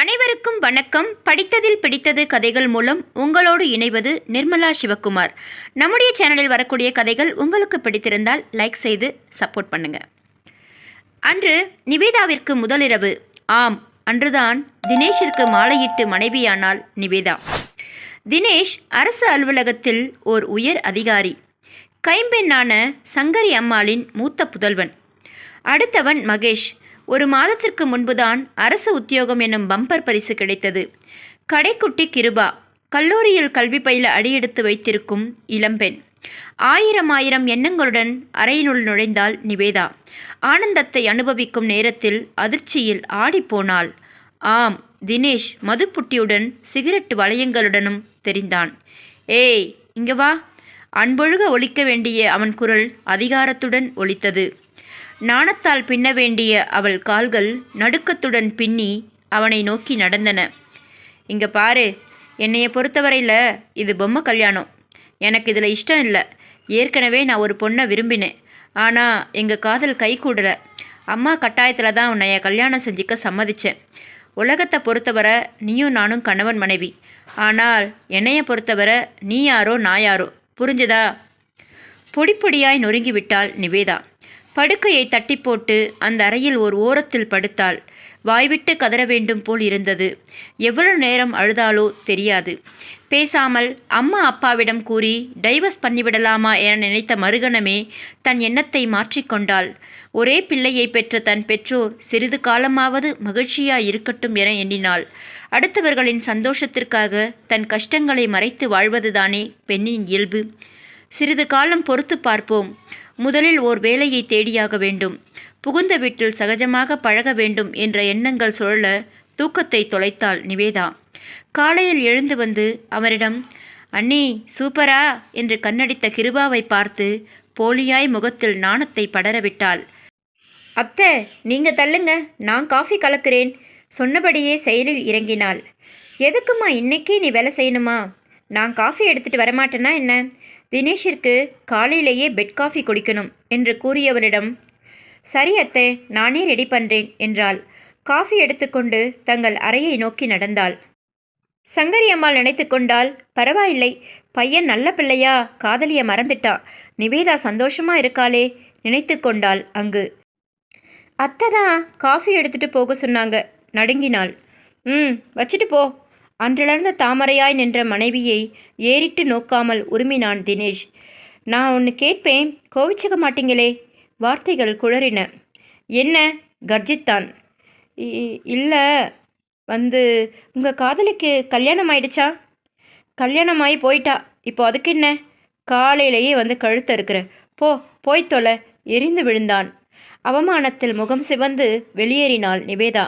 அனைவருக்கும் வணக்கம். படித்ததில் பிடித்தது கதைகள் மூலம் உங்களோடு இணைவது நிர்மலா சிவகுமார். நம்முடைய சேனலில் வரக்கூடிய கதைகள் உங்களுக்கு பிடித்திருந்தால் லைக் செய்து சப்போர்ட் பண்ணுங்க. அன்று நிவேதாவிற்கு முதலிரவு. ஆம் அன்றுதான் தினேஷிற்கு மாலையிட்டு மனைவியானாள் நிவேதா. தினேஷ் அரசு அலுவலகத்தில் ஓர் உயர் அதிகாரி. கைம்பெண்ணான சங்கரி அம்மாளின் மூத்த புதல்வன். அடுத்தவன் மகேஷ். ஒரு மாதத்திற்கு முன்புதான் அரசு உத்தியோகம் என்னும் பம்பர் பரிசு கிடைத்தது. கடைக்குட்டி கிருபா கல்லூரியில் கல்வி பயில அடியெடுத்து வைத்திருக்கும் இளம்பெண் ஆயிரம் ஆயிரம் எண்ணங்களுடன் அறையினுள் நுழைந்தாள் நிவேதா. ஆனந்தத்தை அனுபவிக்கும் நேரத்தில் அதிர்ச்சியில் ஆடிப்போனாள் ஆம் தினேஷ் மதுப்புட்டியுடன் சிகரெட் வளையங்களுடனும் தெரிந்தான். ஏய் இங்க வா. அன்பொழுக ஒலிக்க வேண்டிய அவன் குரல் அதிகாரத்துடன் ஒலித்தது. நாணத்தால் பின்ன வேண்டிய அவள் கால்கள் நடுக்கத்துடன் பின்னி அவனை நோக்கி நடந்தன. இங்கே பாரு என்னைய பொறுத்தவரையில் இது பொம்மை கல்யாணம். எனக்கு இதில் இஷ்டம் இல்லை. ஏற்கனவே நான் ஒரு பொண்ணை விரும்பினேன். ஆனால் எங்கள் காதல் கை கூடலை. அம்மா கட்டாயத்தில் தான் உன்னைய கல்யாணம் செஞ்சுக்க சம்மதித்தேன் உலகத்தை பொறுத்தவரை நீயும் நானும் கணவன் மனைவி. ஆனால் என்னைய பொறுத்தவரை நீ யாரோ நான் யாரோ. புரிஞ்சுதா? பொடிப்பொடியாய் நொறுங்கிவிட்டாள் நிவேதா. படுக்கையை தட்டி போட்டு அந்த அறையில் ஒரு ஓரத்தில் படுத்தாள். வாய்விட்டு கதற வேண்டும் போல் இருந்தது. எவ்வளவு நேரம் அழுதாலோ தெரியாது. பேசாமல் அம்மா அப்பாவிடம் கூறி டைவர்ஸ் பண்ணிவிடலாமா? என நினைத்த மறுகணமே தன் எண்ணத்தை மாற்றிக்கொண்டாள் ஒரே பிள்ளையை பெற்ற தன் பெற்றோர் சிறிது காலமாவது மகிழ்ச்சியாய் இருக்கட்டும் என எண்ணினாள். அடுத்தவர்களின் சந்தோஷத்திற்காக தன் கஷ்டங்களை மறைத்து வாழ்வதுதானே பெண்ணின் இயல்பு. சிறிது காலம் பொறுத்து பார்ப்போம். முதலில் ஓர் வேலையை தேடியாக வேண்டும். புகுந்த வீட்டில் சகஜமாக பழக வேண்டும் என்ற எண்ணங்கள் சுழல தூக்கத்தை தொலைத்தாள் நிவேதா. காலையில் எழுந்து வந்து அவரிடம் அண்ணி சூப்பரா? என்று கண்ணடித்த கிருபாவை பார்த்து போலியாய் முகத்தில் நாணத்தை படரவிட்டாள் அத்தை நீங்க தள்ளுங்க நான் காஃபி கலக்கிறேன். சொன்னபடியே செயலில் இறங்கினாள். எதுக்குமா இன்னைக்கே நீ வேலை செய்யணுமா? நான் காஃபி எடுத்துட்டு வரமாட்டேன்னா என்ன? தினேஷிற்கு காலையிலேயே பெட் காஃபி குடிக்கணும் என்று கூறியவரிடம் சரி அத்தை நானே ரெடி பண்ணுறேன் என்றாள். காஃபி எடுத்துக்கொண்டு தங்கள் அறையை நோக்கி நடந்தாள். சங்கரி அம்மாள் நினைத்து கொண்டால் பரவாயில்லை பையன் நல்ல பிள்ளையா காதலிய மறந்துட்டா நிவேதா சந்தோஷமா இருக்காளே நினைத்து கொண்டாள் அங்கு. அத்தை தான் காஃபி எடுத்துட்டு போக சொன்னாங்க நடுங்கினாள். ம் வச்சுட்டு போ அன்றிலிருந்த தாமரையாய் நின்ற மனைவியை ஏறிட்டு நோக்காமல் உருமினான் தினேஷ். நான் ஒன்று கேட்பேன்? கோவிச்சுக்க மாட்டீங்களே? வார்த்தைகள் குளறின என்ன? கர்ஜித்தான். இல்லை. வந்து உங்கள் காதலிக்கு கல்யாணம் ஆயிடுச்சா கல்யாணமாகி போயிட்டா. இப்போ அதுக்கு என்ன காலையிலேயே வந்து கழுத்த இருக்கிற போ போய் தொலை. எரிந்து விழுந்தான். அவமானத்தில் முகம் சிவந்து வெளியேறினாள் நிவேதா.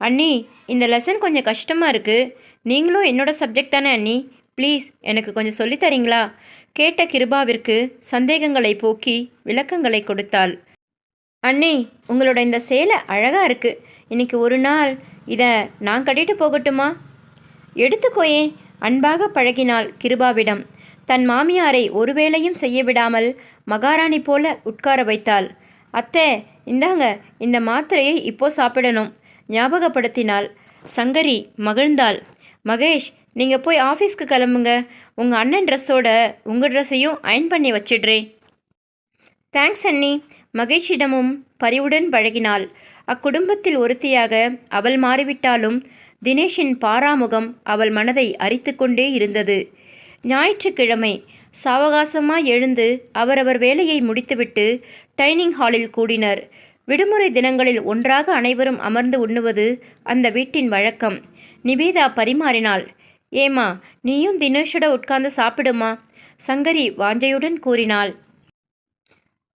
அண்ணி இந்த லெசன் கொஞ்சம் கஷ்டமாக இருக்குது நீங்களும் என்னோட சப்ஜெக்ட் தானே அண்ணி? ப்ளீஸ் எனக்கு கொஞ்சம் சொல்லித் தரீங்களா? கேட்ட கிருபாவிற்கு சந்தேகங்களை போக்கி விளக்கங்களை கொடுத்தாள். அண்ணி உங்களோட இந்த சேலை அழகாக இருக்குது இன்னைக்கு ஒரு நாள் இதை நான் கட்டிட்டு போகட்டுமா? எடுத்துக்கோயே அன்பாக பழகினாள் கிருபாவிடம். தன் மாமியாரை ஒருவேளையும் செய்ய விடாமல் மகாராணி போல உட்கார வைத்தாள். அத்தை இந்தாங்க இந்த மாத்திரையை இப்போ சாப்பிடணும். ஞாபகப்படுத்தினாள் சங்கரி மகிழ்ந்தாள். மகேஷ் நீங்கள் போய் ஆஃபீஸ்க்கு கிளம்புங்க. உங்கள் அண்ணன் ட்ரெஸ்ஸோட உங்கள் ட்ரெஸ்ஸையும் அயன் பண்ணி வச்சிடுறேன். தேங்க்ஸ் அண்ணி. மகேஷிடமும் பரிவுடன் பழகினாள். அக்குடும்பத்தில் ஒருத்தியாக அவள் மாறிவிட்டாலும் தினேஷின் பாராமுகம் அவள் மனதை அரித்து கொண்டே இருந்தது. ஞாயிற்றுக்கிழமை சாவகாசமாய் எழுந்து அவரவர் வேலையை முடித்துவிட்டு டைனிங் ஹாலில் கூடினர். விடுமுறை தினங்களில் ஒன்றாக அனைவரும் அமர்ந்து உண்ணுவது அந்த வீட்டின் வழக்கம். நிவேதா பரிமாறினாள். ஏமா நீயும் தினேஷோட உட்கார்ந்து சாப்பிடுமா? சங்கரி வாஞ்சையுடன் கூறினாள்.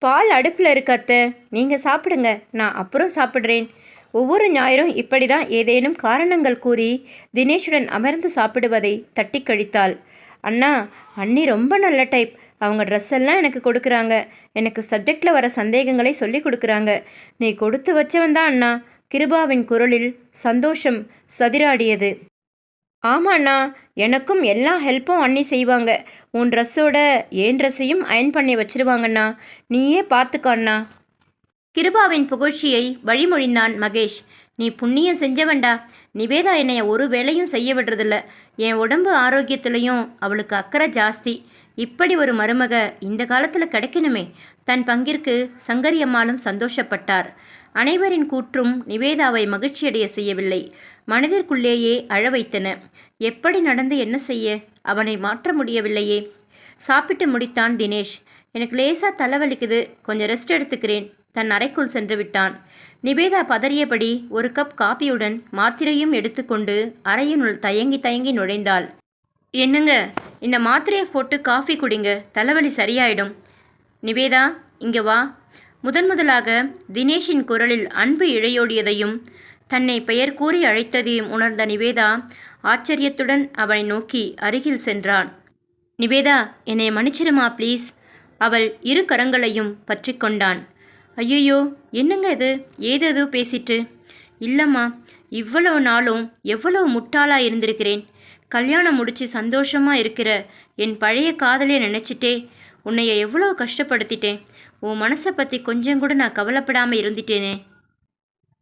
பால் அடுப்பில் இருக்கத்த நீங்கள் சாப்பிடுங்க நான் அப்புறம் சாப்பிட்றேன். ஒவ்வொரு ஞாயிறும் இப்படி தான் ஏதேனும் காரணங்கள் கூறி தினேஷுடன் அமர்ந்து சாப்பிடுவதை தட்டி கழித்தாள். அண்ணா அண்ணி ரொம்ப நல்ல டைப் அவங்க ட்ரெஸ் எல்லாம் எனக்கு கொடுக்குறாங்க. எனக்கு சப்ஜெக்டில் வர சந்தேகங்களை சொல்லி கொடுக்குறாங்க. நீ கொடுத்து வச்சவன் தான் அண்ணா. கிருபாவின் குரலில் சந்தோஷம் சதிராடியது. ஆமாண்ணா எனக்கும் எல்லா ஹெல்ப்பும் அண்ணி செய்வாங்க. உன் ட்ரெஸ்ஸோட ஏன் ட்ரெஸ்ஸையும் அயன் பண்ணி வச்சிருவாங்கண்ணா நீயே பார்த்துக்கோண்ணா கிருபாவின் புகழ்ச்சியை வழிமொழிந்தான் மகேஷ். நீ புண்ணியம் செஞ்சவன்டா. நிவேதா என்னைய ஒரு வேலையும் செய்ய விடுறதில்ல. என் உடம்பு ஆரோக்கியத்திலையும் அவளுக்கு அக்கறை ஜாஸ்தி. இப்படி ஒரு மருமக இந்த காலத்தில் கிடைக்கணுமே. தன் பங்கிற்கு சங்கரி அம்மாளும் சந்தோஷப்பட்டார். அனைவரின் கூற்றும் நிவேதாவை மகிழ்ச்சியடைய செய்யவில்லை. மனதிற்குள்ளேயே அழ வைத்தன. எப்படி நடந்து என்ன செய்ய? அவனை மாற்ற முடியவில்லையே. சாப்பிட்டு முடித்தான் தினேஷ். எனக்கு லேசா தலைவலிக்குது. கொஞ்சம் ரெஸ்ட் எடுத்துக்கிறேன். தன் அறைக்குள் சென்று விட்டான். நிவேதா பதறியபடி ஒரு கப் காபியுடன் மாத்திரையும் எடுத்துக்கொண்டு அறையினுள் தயங்கி தயங்கி நுழைந்தாள். என்னங்க? இந்த மாத்திரையை போட்டு காஃபி குடிங்க. தலைவலி சரியாயிடும். நிவேதா இங்கே வா. முதன் முதலாக தினேஷின் குரலில் அன்பு இழையோடியதையும் தன்னை பெயர் கூறி அழைத்ததையும் உணர்ந்த நிவேதா ஆச்சரியத்துடன் அவனை நோக்கி அருகில் சென்றான் நிவேதா என்னை மன்னிச்சிடுமா ப்ளீஸ் அவள் இரு கரங்களையும் பற்றி கொண்டான். ஐயோ என்னங்க இது? ஏதேதோ பேசிட்டு. இல்லைம்மா இவ்வளவு நாளும் எவ்வளவு முட்டாளாக இருந்திருக்கிறேன். கல்யாணம் முடிச்சு சந்தோஷமாக இருக்கிற என் பழைய காதலியை நினச்சிட்டே உன்னைய எவ்வளோ கஷ்டப்படுத்திட்டேன். உன் மனசை பற்றி கொஞ்சம் கூட நான் கவலைப்படாமல் இருந்துட்டேனே.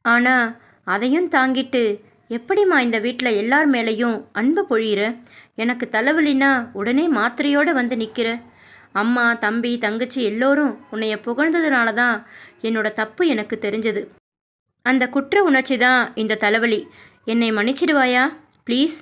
ஆனால் அதையும் தாங்கிட்டு எப்படிம்மா இந்த வீட்டில் எல்லார் மேலேயும் அன்பு பொழியிற? எனக்கு தலைவலினா உடனே மாத்திரையோடு வந்து நிற்கிற அம்மா தம்பி தங்கச்சி எல்லோரும் உன்னைய புகழ்ந்ததுனால தான் என்னோட தப்பு எனக்கு தெரிஞ்சது. அந்த குற்ற உணர்ச்சி தான் இந்த தலைவலி. என்னை மன்னிச்சிடுவாயா? ப்ளீஸ்.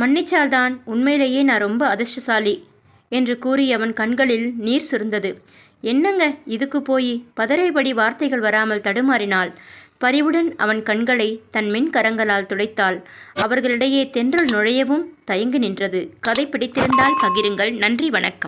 மன்னிச்சால்தான் உண்மையிலேயே நான் ரொம்ப அதிர்ஷ்டசாலி என்று கூறி அவன் கண்களில் நீர் சுருந்தது. என்னங்க இதுக்கு போய் பதறைபடி வார்த்தைகள் வராமல் தடுமாறினாள். பரிவுடன் அவன் கண்களை தன் மின் கரங்களால் துடைத்தாள். அவர்களிடையே தென்றல் நுழையவும் தயங்கி நின்றது. கதை பிடித்திருந்தால் பகிருங்கள். நன்றி வணக்கம்.